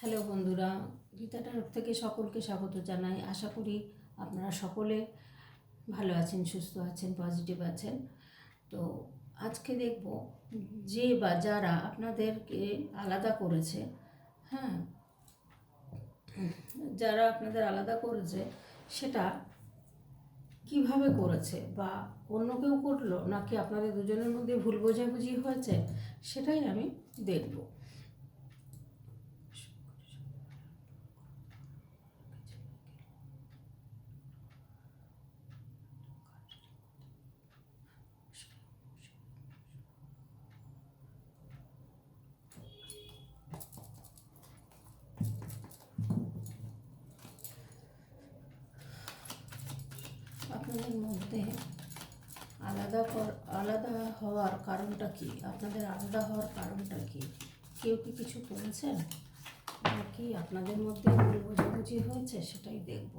Hello বন্ধুরা, গীতা টারক থেকে সকলকে স্বাগত জানাই। আশা করি আপনারা সকলে ভালো আছেন, সুস্থ আছেন পজিটিভ আছেন। তো আজকে দেখব যে বা যারা আপনাদেরকে আলাদা করেছে হ্যাঁ যারা আপনাদের আলাদা করেছে, সেটা কীভাবে করেছে বা অন্য কেউ করল নাকি আপনাদের দুজনের মধ্যে ভুল বোঝাবুঝি হয়েছে, সেটাই আমি দেখব। আপনাদের মধ্যে আলাদা আলাদা হওয়ার কারণটা কি? আপনাদের আলাদা হওয়ার কারণটা কি? কেউ কি কিছু করেছেন? নাকি আপনাদের মধ্যে ভুল বোঝাবুঝি হয়েছে? সেটাই দেখব।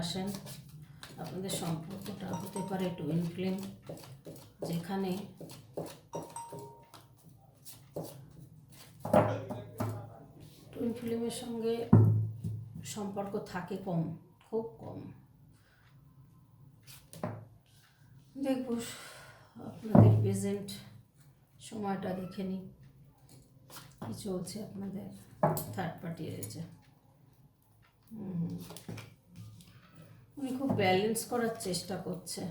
বাসেন আপনাদের সম্পর্কটা হতে পারে টুইন ফ্লেম যেখানে টুইন ফিল্মের সঙ্গে সম্পর্ক থাকে কম, খুব কম। দেখব, আপনাদের প্রেজেন্ট সময়টা দেখে নিই। কী চলছে আপনাদের? থার্ড পার্টি রয়েছে হুম। উনি খুব ব্যালেন্স করার চেষ্টা করছে।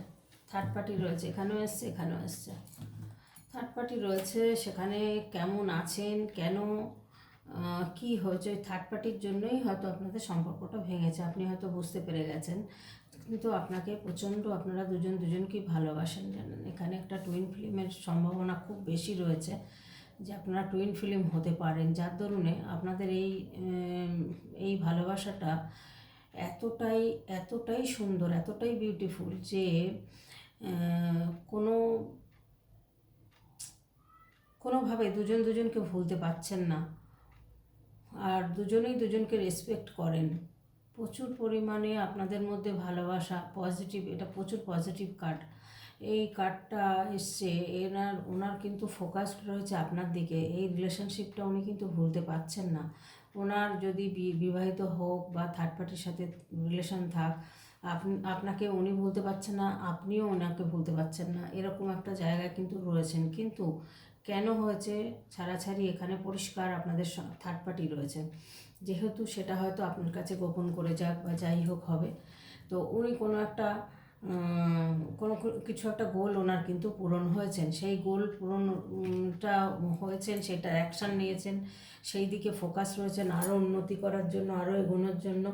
থার্ড পার্টি রয়েছে, এখানেও এসছে এখানেও এসছে। থার্ড পার্টি রয়েছে, সেখানে কেমন আছেন, কেন কি হয়েছে, ওই থার্ড পার্টির জন্যই হয়তো আপনাদের সম্পর্কটা ভেঙেছে, আপনি হয়তো বুঝতে পেরে গেছেন। কিন্তু আপনাকে প্রচণ্ড আপনারা দুজন দুজনকেই ভালোবাসেন, জানেন? এখানে একটা টুইন ফিল্মের সম্ভাবনা খুব বেশি রয়েছে যে আপনারা টুইন ফিল্ম হতে পারেন। যার দরুনে আপনাদের এই এই ভালোবাসাটা এতটাই এতটাই সুন্দর, এতটাই বিউটিফুল যে কোনো, কোনোভাবে দুজন দুজনকে ভুলতে পারছেন না। আর দুজনেই দুজনকে রেসপেক্ট করেন। প্রচুর পরিমাণে আপনাদের মধ্যে ভালোবাসা পজিটিভ এটা প্রচুর পজিটিভ কার্ড এই কার্ডটা এসছে, এনার, ওনার কিন্তু ফোকাসড রয়েছে আপনার দিকে। এই রিলেশনশিপটা উনি কিন্তু ভুলতে পারছেন না। ওনার যদি বিবাহিত হোক বা থার্ড পার্টির সাথে রিলেশন থাক, আপনি, আপনাকে উনি ভুলতে পারছেন না, আপনিও ওনাকে ভুলতে পারছেন না, এরকম একটা জায়গায় কিন্তু রয়েছেন। কিন্তু কেন হয়েছে? ছাড়াছাড়ি এখানে পরিষ্কার আপনাদের থার্ড পার্টি রয়েছে। যেহেতু সেটা হয়তো আপনার কাছে গোপন করে যাক বা যাই হোক হবে। তো উনি কোনো একটা কোনো কিছু একটা গোল ওনার কিন্তু পূরণ হয়েছেন। সেই গোল পূরণটা হয়েছেন, সেটা অ্যাকশান নিয়েছেন, সেই দিকে ফোকাস রয়েছেন আরও উন্নতি করার জন্য আরও এগোনোর জন্য।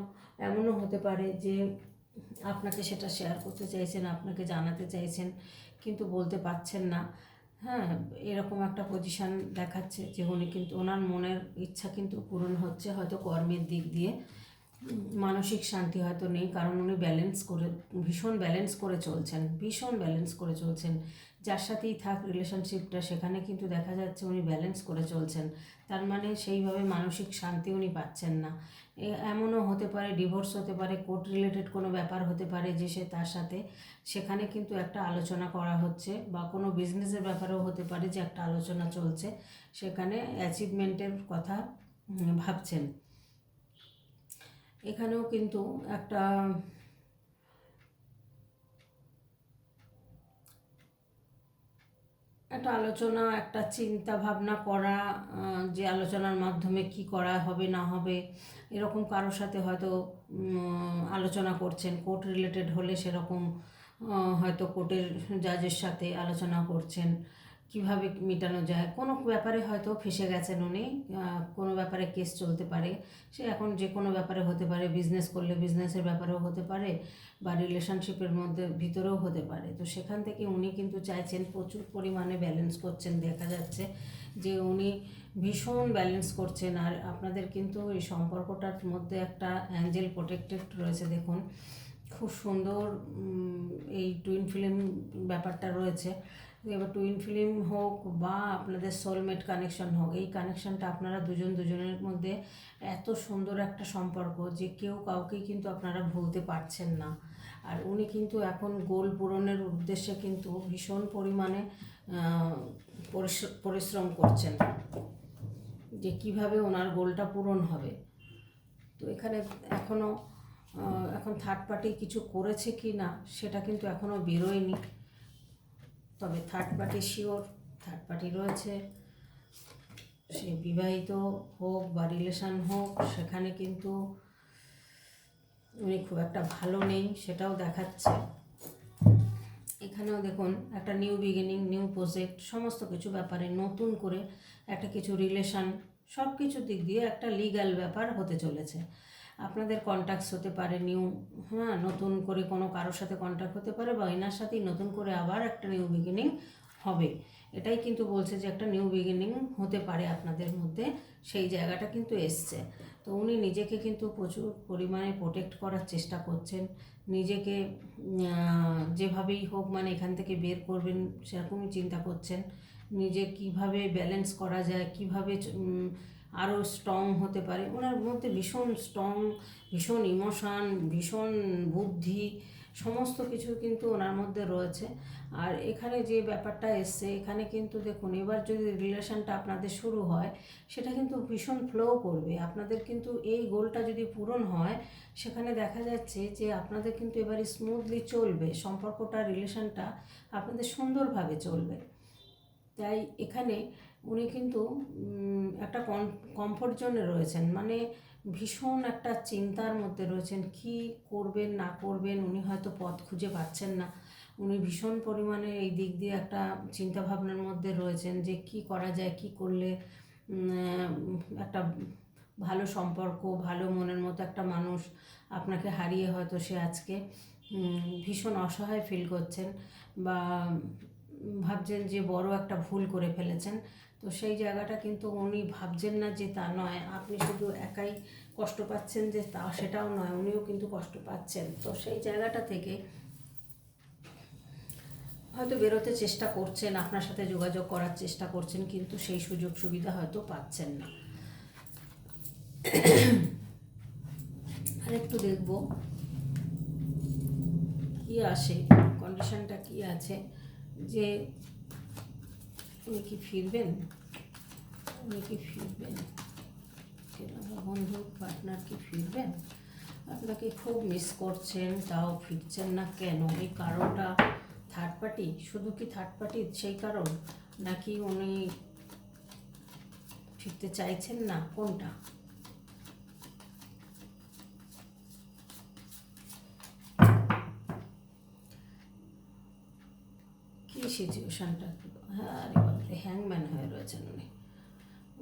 এমনও হতে পারে যে আপনাকে সেটা শেয়ার করতে চাইছেন, আপনাকে জানাতে চাইছেন, কিন্তু বলতে পারছেন না। হ্যাঁ এরকম একটা পজিশান দেখাচ্ছে যে উনি কিন্তু, ওনার মনের ইচ্ছা কিন্তু পূরণ হচ্ছে হয়তো কর্মের দিক দিয়ে। মানসিক শান্তি হয়তো নেই, কারণ উনি ব্যালেন্স করে, ভীষণ ব্যালেন্স করে চলছেন, ভীষণ ব্যালেন্স করে চলছেন। যার সাথেই থাক রিলেশনশিপটা সেখানে কিন্তু দেখা যাচ্ছে উনি ব্যালেন্স করে চলছেন। তার মানে সেইভাবে মানসিক শান্তি উনি পাচ্ছেন না। এমনও হতে পারে ডিভোর্স হতে পারে কোর্ট রিলেটেড কোনো ব্যাপার হতে পারে যে সে তার সাথে। সেখানে কিন্তু একটা আলোচনা করা হচ্ছে, বা কোনো বিজনেসের ব্যাপারেও হতে পারে যে একটা আলোচনা চলছে। সেখানে অ্যাচিভমেন্টের কথা ভাবছেন। এখানেও কিন্তু একটা একটা আলোচনা, একটা চিন্তা ভাবনা করা যে আলোচনার মাধ্যমে কি করা হবে, না হবে, এরকম কারোর সাথে হয়তো আলোচনা করছেন। কোর্ট রিলেটেড হলে সেরকম হয়তো কোর্টের জাজের সাথে আলোচনা করছেন। কীভাবে মেটানো যায়? কোনো ব্যাপারে হয়তো ফেসে গেছেন উনি কোনো ব্যাপারে কেস চলতে পারে। সে এখন যে কোনো ব্যাপারে হতে পারে বিজনেস করলে বিজনেসের ব্যাপারেও হতে পারে বা রিলেশনশিপের মধ্যে ভিতরেও হতে পারে। তো সেখান থেকে উনি কিন্তু চাইছেন প্রচুর পরিমাণে ব্যালেন্স করছেন। দেখা যাচ্ছে যে উনি ভীষণ ব্যালেন্স করছেন। আর আপনাদের কিন্তু এই সম্পর্কটার মধ্যে একটা অ্যাঞ্জেল প্রোটেক্টেড রয়েছে, দেখুন। খুব সুন্দর এই টুইন ফিল্ম ব্যাপারটা রয়েছে। এবার টুইন ফিল্ম হোক বা আপনাদের সোলমেট কানেকশন হোক, এই কানেকশনটা আপনারা দুজন দুজনের মধ্যে এত সুন্দর একটা সম্পর্ক যে কেউ কাউকেই কিন্তু আপনারা ভুলতে পারছেন না। আর উনি কিন্তু এখন গোল পূরণের উদ্দেশ্যে কিন্তু ভীষণ পরিমাণে পরিশ্র- পরিশ্রম করছেন যে কীভাবে ওনার গোলটা পূরণ হবে। তো এখানে এখনও এখন থার্ড পার্টি কিছু করেছে কি না সেটা কিন্তু এখনও বেরোয়নি। তবে third party sure third party রয়েছে। সে বিবাহিত হোক বা রিলেশন হোক, সেখানে কিন্তু উনি খুব একটা ভালো নেই, সেটাও দেখাচ্ছে। এখানেও দেখুন, একটা নিউ বিগিনিং নিউ প্রজেক্ট সমস্ত কিছু ব্যাপারে নতুন করে একটা কিছু রিলেশন সব কিছু দিক দিয়ে একটা লিগ্যাল ব্যাপার হতে চলেছে। আপনাদের কন্ট্যাক্টস হতে পারে নিউ হ্যাঁ নতুন করে কোনো কারোর সাথে কন্ট্যাক্ট হতে পারে বা এনার সাথেই নতুন করে আবার একটা নিউ বিগিনিং হবে। এটাই কিন্তু বলছে যে একটা নিউ বিগিনিং হতে পারে আপনাদের মধ্যে, সেই জায়গাটা কিন্তু এসছে। তো উনি নিজেকে কিন্তু প্রচুর পরিমাণে প্রোটেক্ট করার চেষ্টা করছেন। নিজেকে যেভাবেই হোক মানে এখান থেকে বের করবেন সেরকমই চিন্তা করছেন। নিজে কীভাবে ব্যালেন্স করা যায়, কীভাবে আরও স্ট্রং হতে পারে। ওনার মধ্যে ভীষণ স্ট্রং ভীষণ ইমোশান ভীষণ বুদ্ধি, সমস্ত কিছু কিন্তু ওনার মধ্যে রয়েছে। আর এখানে যে ব্যাপারটা এসছে, এখানে কিন্তু দেখুন, এবার যদি রিলেশনটা আপনাদের শুরু হয়, সেটা কিন্তু ভীষণ ফ্লো করবে। আপনাদের কিন্তু এই গোলটা যদি পূরণ হয়, সেখানে দেখা যাচ্ছে যে আপনাদের কিন্তু এবারে স্মুথলি চলবে। সম্পর্কটা রিলেশনটা আপনাদের সুন্দরভাবে চলবে। তাই এখানে উনি কিন্তু একটা কমফোর্ট জোনে রয়েছেন। মানে ভীষণ একটা চিন্তার মধ্যে রয়েছেন, কি করবেন, না করবেন, উনি হয়তো পথ খুঁজে পাচ্ছেন না। উনি ভীষণ পরিমাণে এই দিক দিয়ে একটা চিন্তা ভাবনার মধ্যে রয়েছেন যে কি করা যায়, কি করলে একটা ভালো সম্পর্ক, ভালো মনের মতো একটা মানুষ আপনাকে হারিয়ে হয়তো সে আজকে ভীষণ অসহায় ফিল করছেন বা ভাবছেন যে বড় একটা ভুল করে ফেলেছেন। তো সেই জায়গাটা কিন্তু উনি ভাবছেন না যে তা নয়। আপনি শুধু একাই কষ্ট পাচ্ছেন যে তা সেটাও নয়, উনিও কিন্তু কষ্ট পাচ্ছেন। তো সেই জায়গাটা থেকে হয়তো বেরোতে চেষ্টা করছেন, আপনার সাথে যোগাযোগ করার চেষ্টা করছেন, কিন্তু সেই সুযোগ সুবিধা হয়তো পাচ্ছেন না। আর একটু দেখব কি আসে কন্ডিশনটা কি আছে, যে উনি কি ফিরবেন উনি কি ফিরবেন বন্ধু পার্টনার কি ফিরবেন আপনাকে খুব মিস করছেন, তাও ফিরছেন না কেন? এই কারণটা থার্ড পার্টি শুধু কি থার্ড পার্টি সেই কারণ? নাকি উনি ফিরতে চাইছেন না? কোনটা কি সিচুয়েশনটা হ্যাঁ হ্যাংম্যান হয়ে রয়েছেন উনি।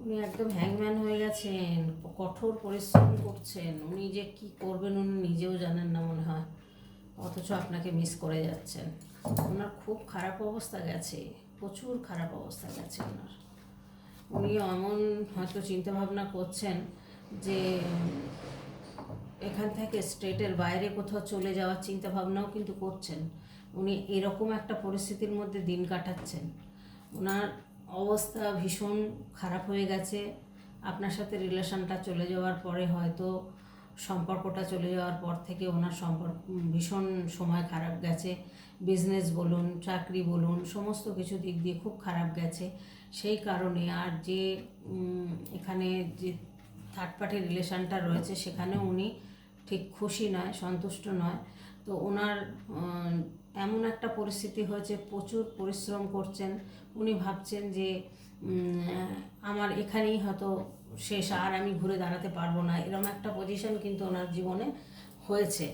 উনি একদম হ্যাংম্যান হয়ে গেছেন, কঠোর পরিশ্রম করছেন। উনি যে কি করবেন উনি নিজেও জানেন না মনে হয়। অথচ আপনাকে মিস করে যাচ্ছেন। ওনার খুব খারাপ অবস্থা গেছে, প্রচুর খারাপ অবস্থা গেছে ওনার। উনি এমন হয়তো চিন্তা ভাবনা করছেন যে, এখান থেকে স্টেটের বাইরে কোথাও চলে যাওয়ার চিন্তা ভাবনাও কিন্তু করছেন। উনি এরকম একটা পরিস্থিতির মধ্যে দিন কাটাচ্ছেন। ওনার অবস্থা ভীষণ খারাপ হয়ে গেছে। আপনার সাথে রিলেশনটা চলে যাওয়ার পরে হয়তো সম্পর্কটা চলে যাওয়ার পর থেকে ওনার সম্পর্ক ভীষণ সময় খারাপ গেছে। বিজনেস বলুন, চাকরি বলুন, সমস্ত কিছু দিক দিয়ে খুব খারাপ গেছে। সেই কারণে আর যে এখানে যে থার্ড পার্টি রিলেশনটা রয়েছে সেখানে উনি ঠিক খুশি নয়, সন্তুষ্ট নয়। তো ওনার এমন একটা পরিস্থিতি হয়েছে, প্রচুর পরিশ্রম করছেন। উনি ভাবছেন যে আমার এখানেই হয়তো শেষ, আর আমি ঘুরে দাঁড়াতে পারব না। এরকম একটা পজিশন কিন্তু ওনার জীবনে হয়েছে।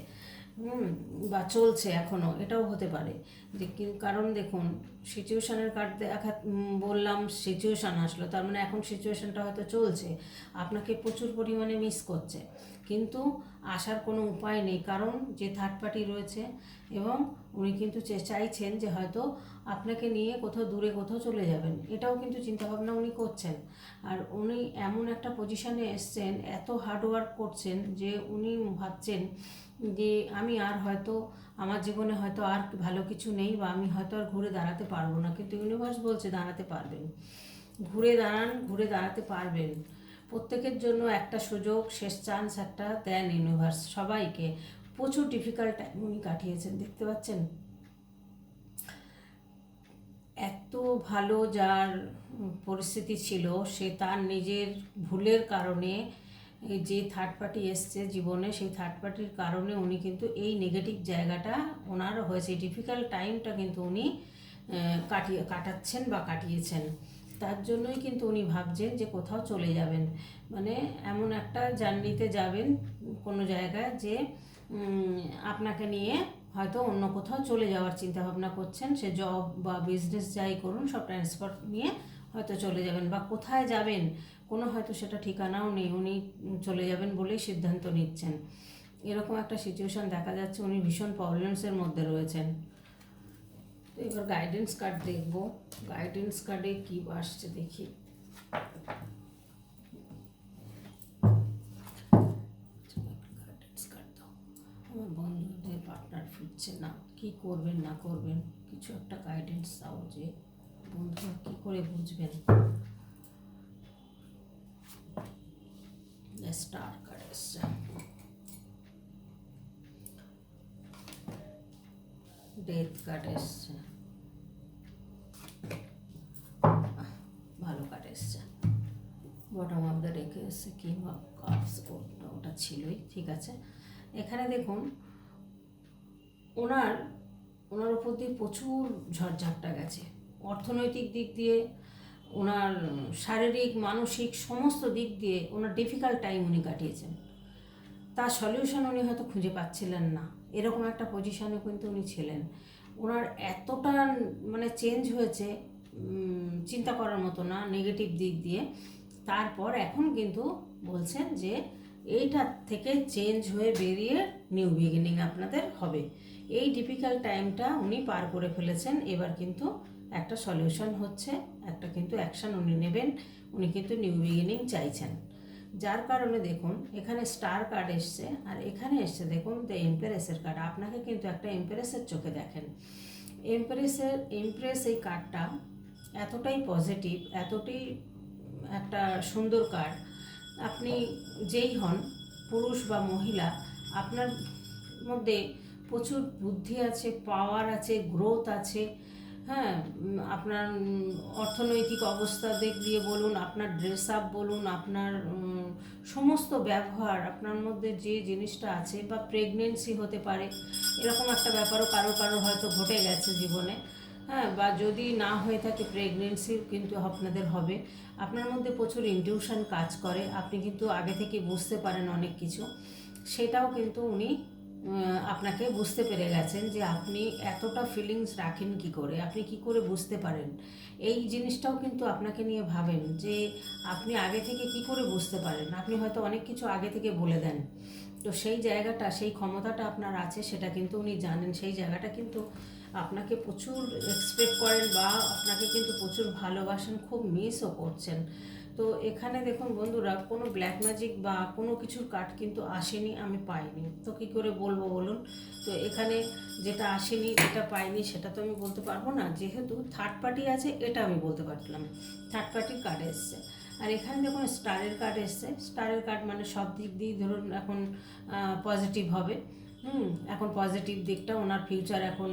হুম, বা চলছে এখনও এটাও হতে পারে। যে কারণ দেখুন সিচুয়েশানের কার্ড দেখা বললাম সিচুয়েশান আসলো, তার মানে এখন সিচুয়েশানটা হয়তো চলছে। আপনাকে প্রচুর পরিমাণে মিস করছে। কিন্তু আসার কোনো উপায় নেই, কারণ যে থার্ড পার্টি রয়েছে এবং উনি কিন্তু চাইছেন যে হয়তো আপনাকে নিয়ে কোথাও দূরে কোথাও চলে যাবেন। এটাও কিন্তু চিন্তাভাবনা উনি করছেন। আর উনি এমন একটা পজিশানে এসছেন, এত হার্ডওয়ার্ক করছেন যে উনি ভাবছেন যে আমি আর হয়তো আমার জীবনে হয়তো আর ভালো কিছু নেই বা আমি হয়তো আর ঘুরে দাঁড়াতে পারব না। কিন্তু ইউনিভার্স বলছে দাঁড়াতে পারবেন। ঘুরে দাঁড়ান, ঘুরে দাঁড়াতে পারবেন। প্রত্যেকের জন্য একটা সুযোগ, শেষ চান্স একটা দেন ইউনিভার্স সবাইকে। প্রচুর ডিফিকাল্ট টাইম উনি কাটিয়েছেন, দেখতে পাচ্ছেন? এত ভালো যার পরিস্থিতি ছিল, সে তার নিজের ভুলের কারণে যে থার্ড পার্টি এসছে জীবনে, সেই থার্ড পার্টির কারণে উনি কিন্তু এই নেগেটিভ জায়গাটা ওনার হয়েছে। ডিফিকাল্ট টাইমটা কিন্তু উনি কাটিয়ে, কাটাচ্ছেন বা কাটিয়েছেন। তার জন্যই কিন্তু উনি ভাবছেন যে কোথাও চলে যাবেন। মানে এমন একটা জার্নিতে যাবেন কোনো জায়গায় যে আপনাকে নিয়ে হয়তো অন্য কোথাও চলে যাওয়ার চিন্তা ভাবনা করছেন, সে জব বা বিজনেস যাই করুন, সব ট্রান্সফার নিয়ে হয়তো চলে যাবেন বা কোথায় যাবেন, কোনো হয়তো সেটা ঠিকানাও নেই, উনি চলে যাবেন বলেই সিদ্ধান্ত নিচ্ছেন। এরকম একটা সিচুয়েশন দেখা যাচ্ছে, উনি ভীষণ প্রবলেমসের মধ্যে রয়েছেন। তো এবার গাইডেন্স কার্ড দেখব। গাইডেন্স কার্ডে কী আসছে দেখি। পার্টনার ফিরছে না, কি করবেন, না করবেন, কিছু একটা গাইডেন্স দাও যে বন্ধুরা কী করে বুঝবেন। স্টার কার্ড এসছে ডেথ কার্ড এসছে ভালো কার্ড এসছে বটম রেখে এসছে কিং অফ কাপস ওটা ছিলই, ঠিক আছে? এখানে দেখুন ওনার ওনার উপর দিয়ে প্রচুর ঝড়ঝাপটা গেছে। অর্থনৈতিক দিক দিয়ে, ওনার শারীরিক, মানসিক সমস্ত দিক দিয়ে ওনার ডিফিকাল্ট টাইম উনি কাটিয়েছেন। তার সলিউশন উনি হয়তো খুঁজে পাচ্ছিলেন না। এরকম একটা পজিশনে কিন্তু উনি ছিলেন। ওনার এতটা মানে চেঞ্জ হয়েছে চিন্তা করার মতো না নেগেটিভ দিক দিয়ে। তারপর এখন কিন্তু বলছেন যে এইটার থেকে চেঞ্জ হয়ে বেরিয়ে নিউ বিগিনিং আপনাদের হবে। এই ডিফিকাল্ট টাইমটা উনি পার করে ফেলেছেন। এবার কিন্তু একটা সলিউশন হচ্ছে, একটা কিন্তু অ্যাকশন উনি নেবেন, উনি কিন্তু নিউ বিগিনিং চাইছেন। যার কারণে দেখুন, এখানে স্টার কার্ড এসছে, আর এখানে এসছে দেখুন দ্য এমপ্রেসের কার্ড আপনাকে কিন্তু একটা এমপ্রেসের চোখে দেখেন। এমপ্রেসের এমপ্রেস এই কার্ডটা এতটাই পজিটিভ এতটাই একটা সুন্দর কার্ড আপনি যেই হন, পুরুষ বা মহিলা, আপনার মধ্যে প্রচুর বুদ্ধি আছে পাওয়ার আছে গ্রোথ আছে। হ্যাঁ আপনার অর্থনৈতিক অবস্থা দিক দিয়ে বলুন, আপনার ড্রেস আপ বলুন, আপনার সমস্ত ব্যবহার, আপনার মধ্যে যে জিনিসটা আছে বা প্রেগনেন্সি হতে পারে, এরকম একটা ব্যাপারও কারও কারও হয়তো ঘটে গেছে জীবনে। হ্যাঁ বা যদি না হয়ে থাকে প্রেগনেন্সি কিন্তু আপনাদের হবে। আপনার মধ্যে প্রচুর ইনটিউশন কাজ করে। আপনি কিন্তু আগে থেকে বুঝতে পারেন অনেক কিছু। সেটাও কিন্তু উনি আপনাকে বুঝতে পেরে গেছেন যে আপনি এতটা ফিলিংস রাখেন কি করে? আপনি কি করে বুঝতে পারেন? এই জিনিসটাও কিন্তু আপনাকে নিয়ে ভাবেন যে আপনি আগে থেকে কি করে বুঝতে পারেন? আপনি হয়তো অনেক কিছু আগে থেকে বলে দেন। তো সেই জায়গাটা, সেই ক্ষমতাটা আপনার আছে, সেটা কিন্তু উনি জানেন। সেই জায়গাটা কিন্তু আপনাকে প্রচুর এক্সপেক্ট করেন বা আপনাকে কিন্তু প্রচুর ভালোবাসেন, খুব মিসও করছেন। তো এখানে দেখুন বন্ধুরা, কোনো ব্ল্যাক ম্যাজিক বা কোনো কিছুর কার্ড কিন্তু আসেনি, আমি পাইনি। তো কী করে বলব বলুন? তো এখানে যেটা আসেনি, যেটা পাইনি, সেটা তো আমি বলতে পারব না। যেহেতু থার্ড পার্টি আছে, এটা আমি বলতে পারলাম। থার্ড পার্টির কার্ড এসছে। আর এখানে দেখুন স্টারের কার্ড এসছে। স্টারের কার্ড মানে সব দিক দিয়েই ধরুন এখন পজিটিভ হবে। হুম, এখন পজিটিভ দিকটা, ওনার ফিউচার এখন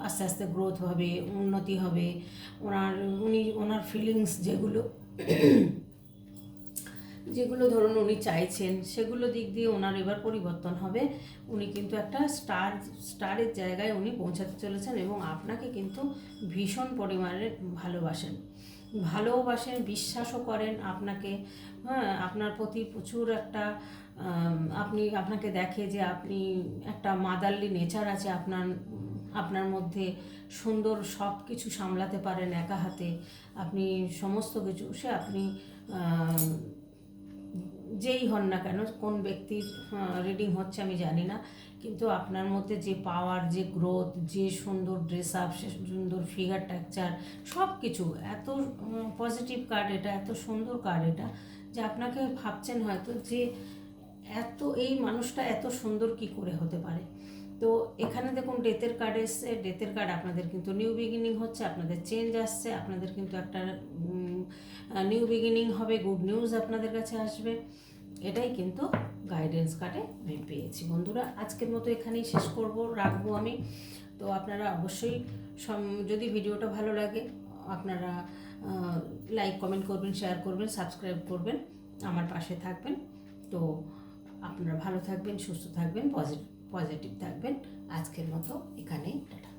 আস্তে আস্তে গ্রোথ হবে, উন্নতি হবে। ওনার, উনি, ওনার ফিলিংস যেগুলো যেগুলো ধরুন উনি চাইছেন, সেগুলো দিক দিয়ে ওনার এবার পরিবর্তন হবে। উনি কিন্তু একটা স্টার স্টারের জায়গায় উনি পৌঁছাতে চলেছেন এবং আপনাকে কিন্তু ভীষণ পরিমাণে ভালোবাসেন। ভালোবাসেন, বিশ্বাসও করেন আপনাকে। হ্যাঁ আপনার প্রতি প্রচুর একটা আপনি আপনাকে দেখে যে আপনি একটা মাদারলি নেচার আছে আপনার আপনার মধ্যে সুন্দর সব কিছু সামলাতে পারেন একা হাতে। আপনি সমস্ত কিছু, সে আপনি যেই হন না কেন, কোন ব্যক্তির রিডিং হচ্ছে আমি জানি না। কিন্তু আপনার মধ্যে যে পাওয়ার যে গ্রোথ যে সুন্দর ড্রেস আপ সে সুন্দর ফিগার টেকচার সব কিছু এত পজিটিভ কার্ড এটা, এত সুন্দর কার্ড এটা, যে আপনাকে ভাবছেন হয়তো যে এত, এই মানুষটা এত সুন্দর কি করে হতে পারে? তো এখানে দেখুন ডেথের কার্ড এসছে। ডেথের কার্ড আপনাদের কিন্তু নিউ বিগিনিং হচ্ছে, আপনাদের চেঞ্জ আসছে, আপনাদের কিন্তু একটা নিউ বিগিনিং হবে গুড নিউজ আপনাদের কাছে আসবে। এটাই কিন্তু গাইডেন্স কার্ডে আমি পেয়েছি। বন্ধুরা, আজকের মতো এখানেই শেষ করব, রাখব আমি। তো আপনারা অবশ্যই যদি ভিডিওটা ভালো লাগে, আপনারা লাইক কমেন্ট করবেন শেয়ার করবেন সাবস্ক্রাইব করবেন, আমার পাশে থাকবেন। তো আপনারা ভালো থাকবেন সুস্থ থাকবেন পজিটিভ পজিটিভ থাকবেন। আজকের মতো এখানেই টাটা।